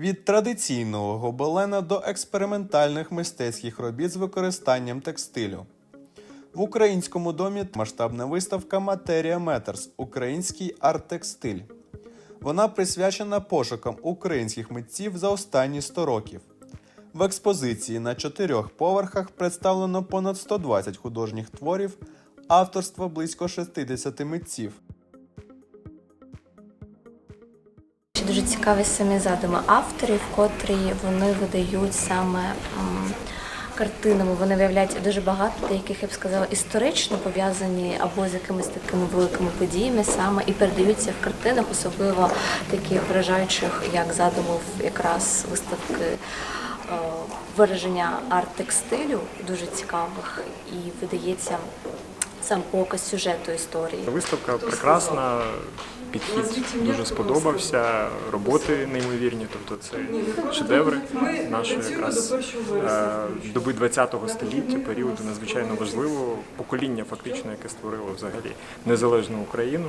Від традиційного гобелена до експериментальних мистецьких робіт з використанням текстилю. В українському домі масштабна виставка Матерія Метерс Український арт-текстиль. Вона присвячена пошукам українських митців за останні 100 років. В експозиції на чотирьох поверхах представлено понад 120 художніх творів, авторства близько 60 митців. Цікаві самі задуми авторів, котрі вони видають саме картинами. Вони виявляють дуже багато деяких, я б сказала, історично пов'язані або з якимись такими великими подіями саме і передаються в картинах, особливо таких вражаючих, як задумів якраз виставки е, вираження арт-текстилю, дуже цікавих, і видається сам показ сюжету історії. Виставка прекрасна, підхід дуже сподобався, роботи неймовірні, тобто це шедеври нашої якраз доби доби ХХ століття, періоду надзвичайно важливого покоління, фактично, яке створило взагалі незалежну Україну.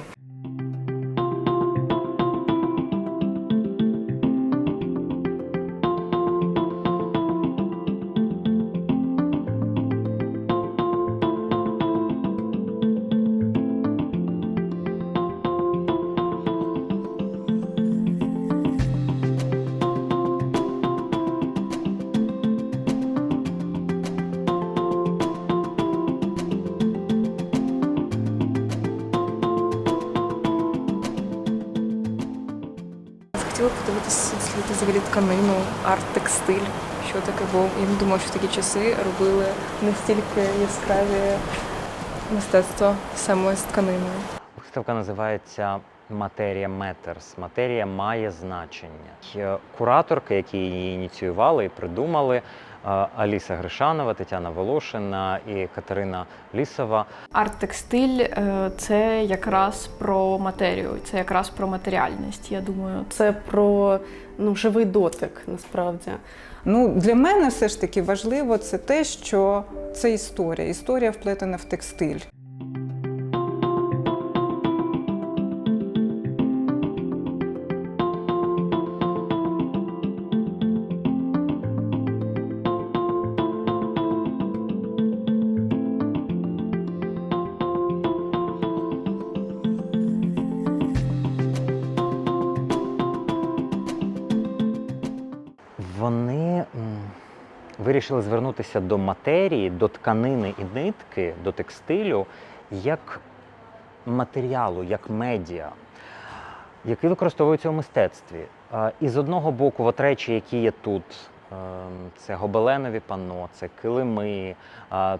Хотіла подивитися взагалі тканину, арт-текстиль, що таке, бо я не думала, що такі часи робили настільки яскраві мистецтво саме з тканиною. Виставка називається Матерія Метерс. Матерія має значення. Кураторки, які її ініціювали і придумали, Аліса Гришанова, Тетяна Волошина і Катерина Лісова. Арт-текстиль е, це якраз про матерію, це якраз про матеріальність. Я думаю, Це про ну, живий дотик насправді. Ну, для мене все ж таки важливо це те, що це історія. Історія вплетена в текстиль. Вирішили звернутися до матерії, до тканини і нитки, до текстилю як матеріалу, як медіа, який використовується у мистецтві. І з одного боку, от речі, які є тут, ем, це гобеленові панно, це килими,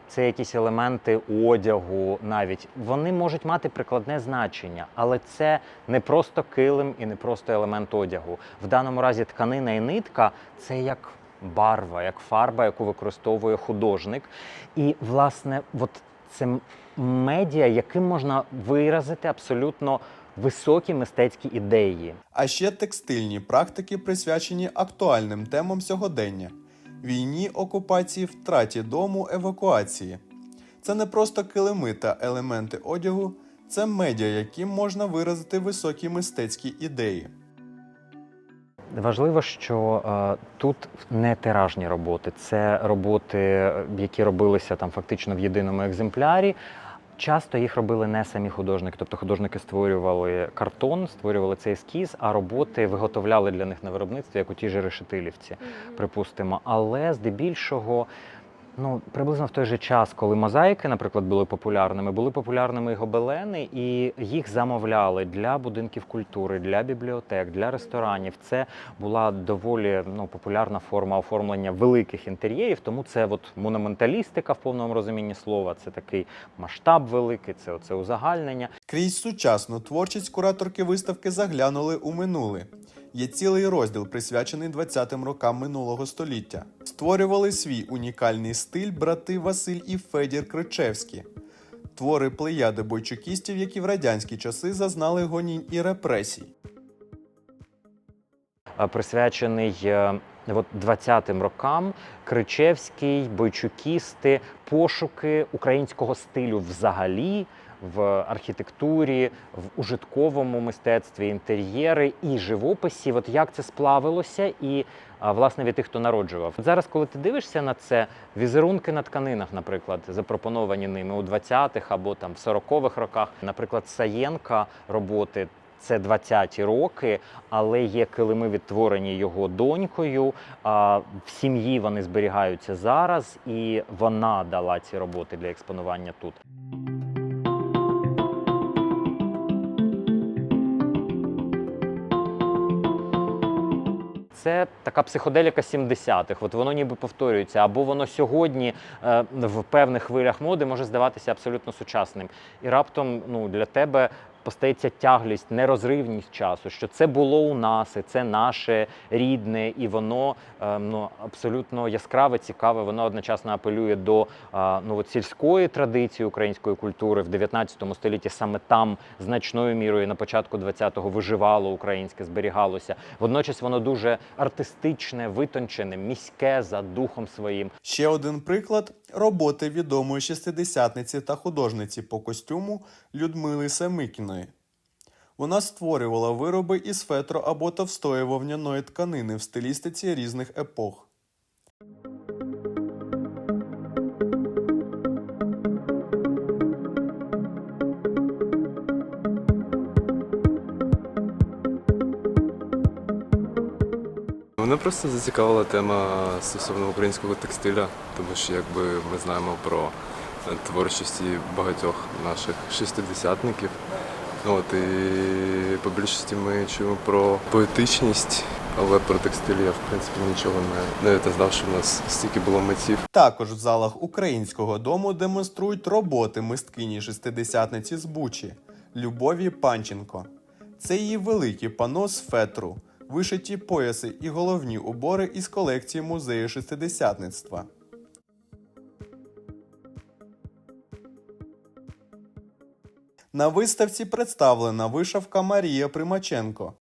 це якісь елементи одягу навіть. Вони можуть мати прикладне значення, але це не просто килим і не просто елемент одягу. В даному разі тканина і нитка це як барва, як фарба, яку використовує художник. І, власне, от це медіа, яким можна виразити абсолютно високі мистецькі ідеї. А ще текстильні практики присвячені актуальним темам сьогодення: війні, окупації, втраті дому, евакуації. Це не просто килими та елементи одягу, це медіа, яким можна виразити високі мистецькі ідеї. Важливо, що е, тут не тиражні роботи, це роботи, які робилися там фактично в єдиному екземплярі. Часто їх робили не самі художники, тобто художники створювали картон, створювали цей ескіз, а роботи виготовляли для них на виробництві, як у ті ж решетилівці, припустимо. Але здебільшого, ну приблизно в той же час, коли мозаїки, наприклад, були популярними, були популярними і гобелени, і їх замовляли для будинків культури, для бібліотек, для ресторанів. Це була доволі ну, популярна форма оформлення великих інтер'єрів, тому це от монументалістика в повному розумінні слова, це такий масштаб великий, це оце узагальнення. Крізь сучасну творчість кураторки виставки заглянули у минуле. Є цілий розділ, присвячений 20-м рокам минулого століття. Створювали свій унікальний стиль брати Василь і Федір Кричевські. Твори плеяди бойчукістів, які в радянські часи зазнали гонінь і репресій. присвячений е, от 20-м рокам. Кричевський, бойчукісти, пошуки українського стилю взагалі. В архітектурі, в ужитковому мистецтві, інтер'єри і живописі. От як це сплавилося, і власне від тих, хто народжував. От Зараз, коли ти дивишся на це, візерунки на тканинах, наприклад, запропоновані ними у 20-х або там в 40-х роках, наприклад, Саєнка роботи. Це 20-ті роки, але є килими відтворені його донькою. А в сім'ї вони зберігаються зараз, і вона дала ці роботи для експонування тут. Це така психоделіка 70-х. От воно ніби повторюється, або воно сьогодні е, в певних хвилях моди може здаватися абсолютно сучасним. І раптом ну, для тебе постається тяглість, нерозривність часу, що це було у нас, і це наше рідне, і воно е, ну, абсолютно яскраве, цікаве. Воно одночасно апелює до е, ну, от сільської традиції української культури в 19 столітті. Саме там значною мірою на початку 20-го виживало українське, зберігалося. Водночас воно дуже артистичне, витончене, міське за духом своїм. Ще один приклад роботи відомої шестидесятниці та художниці по костюму Людмили Семикіної. Вона створювала вироби із фетро або товстої вовняної тканини в стилістиці різних епох. Мене просто зацікавила тема стосовно українського текстиля, тому що якби ми знаємо про е, творчості багатьох наших шістидесятників. От і по більшості ми чуємо про поетичність, але про текстиль я в принципі нічого не, не знав, що в нас стільки було митців. Також в залах українського дому демонструють роботи мисткині шестидесятниці з Бучі Любові Панченко. Це її великі пано з фетру, вишиті пояси і головні убори із колекції музею шестидесятництва. На виставці представлена вишивка Марія Примаченко.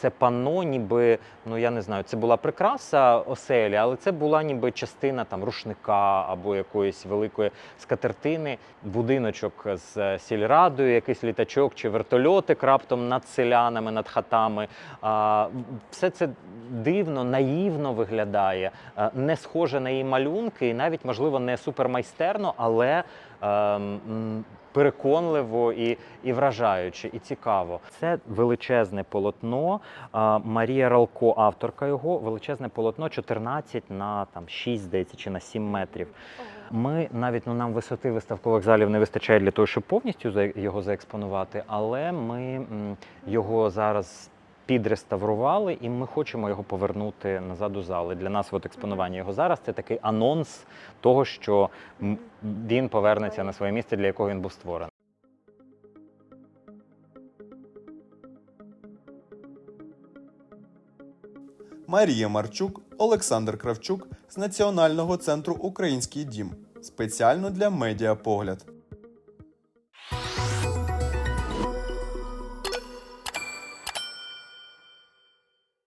Це панно, ніби, ну я не знаю, це була прикраса оселі, але це була ніби частина там рушника або якоїсь великої скатертини, будиночок з сільрадою, якийсь літачок чи вертольотик раптом над селянами, над хатами. А, все це дивно, наївно виглядає, не схоже на її малюнки, і навіть, можливо, не супермайстерно, але. ем, переконливо і, і вражаюче, і цікаво. Це величезне полотно. Марія Ралко, авторка його, величезне полотно 14 на там 6, здається, чи на 7 метрів. Ми навіть ну нам висоти виставкових залів не вистачає для того, щоб повністю його заекспонувати, але ми його зараз. Підреставрували, і ми хочемо його повернути назад у зали. Для нас от експонування його зараз це такий анонс того, що він повернеться на своє місце, для якого він був створений. Марія Марчук, Олександр Кравчук з Національного центру Український дім спеціально для медіапогляд.